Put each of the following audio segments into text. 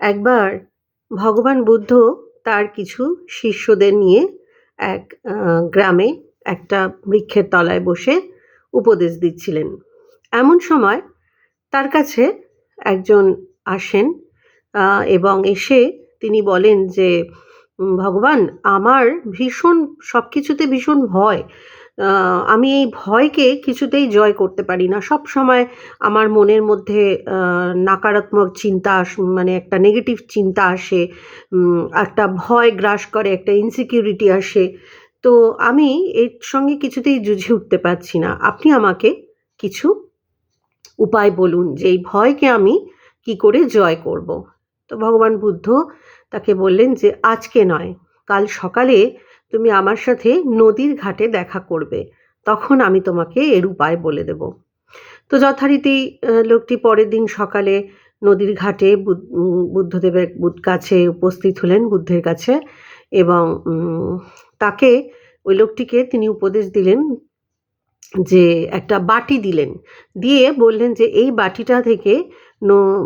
একবার ভগবান বুদ্ধ তার কিছু শিষ্যদের নিয়ে এক গ্রামে একটা বৃক্ষের তলায় বসে উপদেশ দিচ্ছিলেন। এমন সময় তার কাছে একজন আসেন এবং এসে তিনি বলেন যে ভগবান, আমার ভীষণ সব কিছুতে ভীষণ ভয়। আমি এই ভয়কে কিছুতেই জয় করতে পারি না। সব সময় আমার মনের মধ্যে নাকারাত্মক চিন্তা মানে একটা নেগেটিভ চিন্তা আসে একটা ভয় গ্রাস করে, একটা ইনসিকিউরিটি আসে। তো আমি এর সঙ্গে কিছুতেই জুঝে উঠতে পারছি না। আপনি আমাকে কিছু উপায় বলুন যে এই ভয়কে আমি কি করে জয় করব? তো ভগবান বুদ্ধ তাকে বললেন যে, আজকে নয়, কাল সকালে তুমি আমার সাথে নদীর ঘাটে দেখা করবে। তখন আমি তোমাকে এর উপায় বলে দেব। তো যথারীতি লোকটি পরের দিন সকালে নদীর ঘাটে বুদ্ধদেবের বুদ- কাছে উপস্থিত হলেন বুদ্ধের কাছে এবং তাকে ওই লোকটিকে তিনি উপদেশ দিলেন যে একটা বাটি দিলেন। দিয়ে বললেন যে, এই বাটিটা থেকে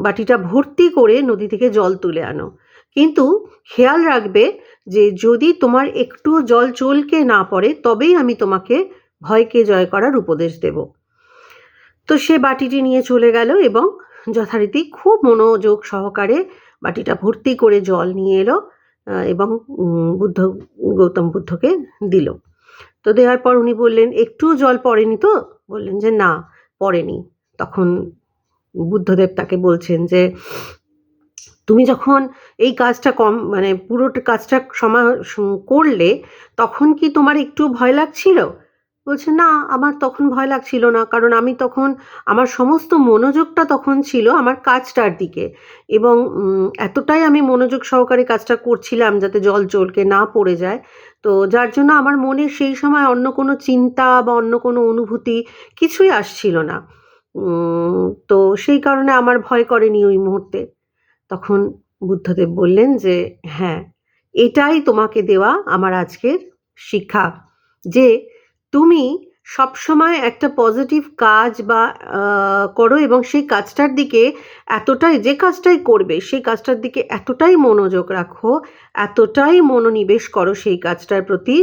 বাটিটা ভর্তি করে নদী থেকে জল তুলে আনো। কিন্তু খেয়াল রাখবে যে যদি তোমার একটুও জল চলকে না পড়ে, তবেই আমি তোমাকে ভয়কে জয় করার উপদেশ দেব। তো সে বাটিটি নিয়ে চলে গেল এবং যথারীতি খুব মনোযোগ সহকারে বাটিটা ভর্তি করে জল নিয়ে এলো এবং বুদ্ধ, গৌতম বুদ্ধকে দিল। তো দেওয়ার পর উনি বললেন একটু জল পড়েনি তো? বললেন যে, না, পড়েনি। তখন বুদ্ধদেব তাকে বলছেন যে তুমি যখন এই কাজটা কম মানে পুরো কাজটা সমা করলে তখন কি তোমার একটু ভয় লাগছিল? বলছে, না, আমার তখন ভয় লাগছিল না, কারণ আমি তখন, আমার সমস্ত মনোযোগটা তখন ছিল আমার কাজটার দিকে এবং এতটাই আমি মনোযোগ সহকারে কাজটা করছিলাম যাতে জল চলকে না পড়ে যায়। তো যার জন্য আমার মনে সেই সময় অন্য কোনো চিন্তা বা অন্য কোনো অনুভূতি কিছুই আসছিল না। তো সেই কারণে আমার ভয় করেনি ওই মুহূর্তে। তখন বুদ্ধদেব বললেন যে হ্যাঁ এটাই তোমাকে দেওয়া আমার আজকের শিক্ষা, যে তুমি সবসময় একটা পজিটিভ কাজ বা করো এবং সেই কাজটার দিকে এতটাই, যে কাজটাই করবে, সেই কাজটার দিকে এতটাই মনোযোগ রাখো, এতটাই মনোনিবেশ করো সেই কাজটার প্রতি,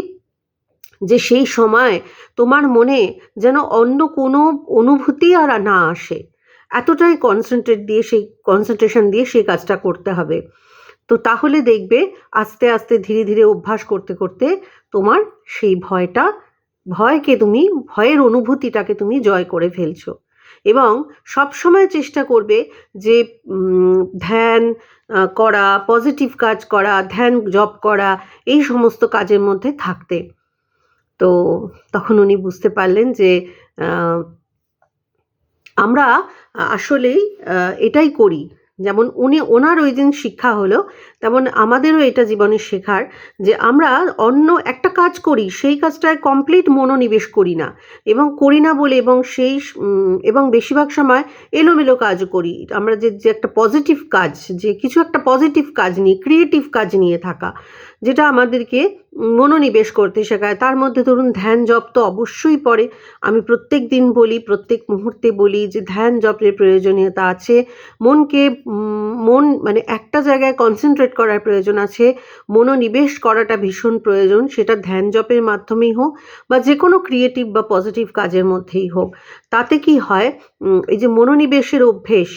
যে সেই সময় তোমার মনে যেন অন্য কোনো অনুভূতি আর না আসে। এতটাই কনসেন্ট্রেট দিয়ে সেই কনসেন্ট্রেশন দিয়ে সেই কাজটা করতে হবে। তো তাহলে দেখবে আস্তে আস্তে ধীরে ধীরে অভ্যাস করতে করতে তোমার সেই ভয়টা, ভয়কে তুমি, ভয়ের অনুভূতিটাকে তুমি জয় করে ফেলছো। এবং সব সময় চেষ্টা করবে যে ধ্যান করা পজিটিভ কাজ করা, ধ্যান জব করা, এই সমস্ত কাজের মধ্যে থাকতে। তো তখন উনি বুঝতে পারলেন যে আমরা আসলেই এটাই করি। যেমন উনি, ওনার ওই দিন শিক্ষা হলো, তেমন আমাদেরও এটা জীবনে শেখার যে আমরা অন্য একটা কাজ করি, সেই কাজটায় কমপ্লিট মনোনিবেশ করি না। এবং করি না বলে এবং সেই এবং বেশিরভাগ সময় এলোমেলো কাজ করি। আমরা যে যে একটা পজিটিভ কাজ, যে কিছু একটা পজিটিভ কাজ নিয়ে ক্রিয়েটিভ কাজ নিয়ে থাকা যেটা আমাদেরকে মনোনিবেশ করতে শেখায়। তার মধ্যে ধরুন ধ্যান জপ তো অবশ্যই পড়ে। আমি প্রত্যেক দিন বলি, প্রত্যেক মুহূর্তে বলি যে ধ্যান জপের প্রয়োজনীয়তা আছে। মনকে মন মানে একটা জায়গায় কনসেন্ট্রেট করার প্রয়োজন আছে। মনোনিবেশ করাটা ভীষণ প্রয়োজন। সেটা ধ্যান জপের মাধ্যমেই হোক বা যে কোনো ক্রিয়েটিভ বা পজিটিভ কাজের মধ্যেই হোক। তাতে কি হয় এই যে মনোনিবেশের অভ্যেস,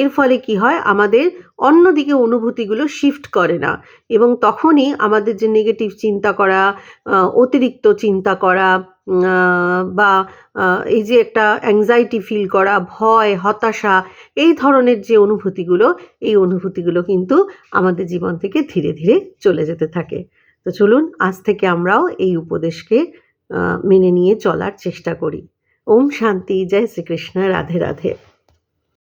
এর ফলে কি হয়, আমাদের অন্যদিকে অনুভূতিগুলো শিফট করে না। এবং তখনই আমাদের যে নেগেটিভ চিন্তা করা অতিরিক্ত চিন্তা করা বা এই যে একটা অ্যাংজাইটি ফিল করা, ভয়, হতাশা, এই ধরনের যে অনুভূতিগুলো, এই অনুভূতিগুলো কিন্তু আমাদের জীবন থেকে ধীরে ধীরে চলে যেতে থাকে। তো চলুন, আজ থেকে আমরাও এই উপদেশকে মেনে নিয়ে চলার চেষ্টা করি। ওম শান্তি, জয় শ্রীকৃষ্ণ, রাধে রাধে।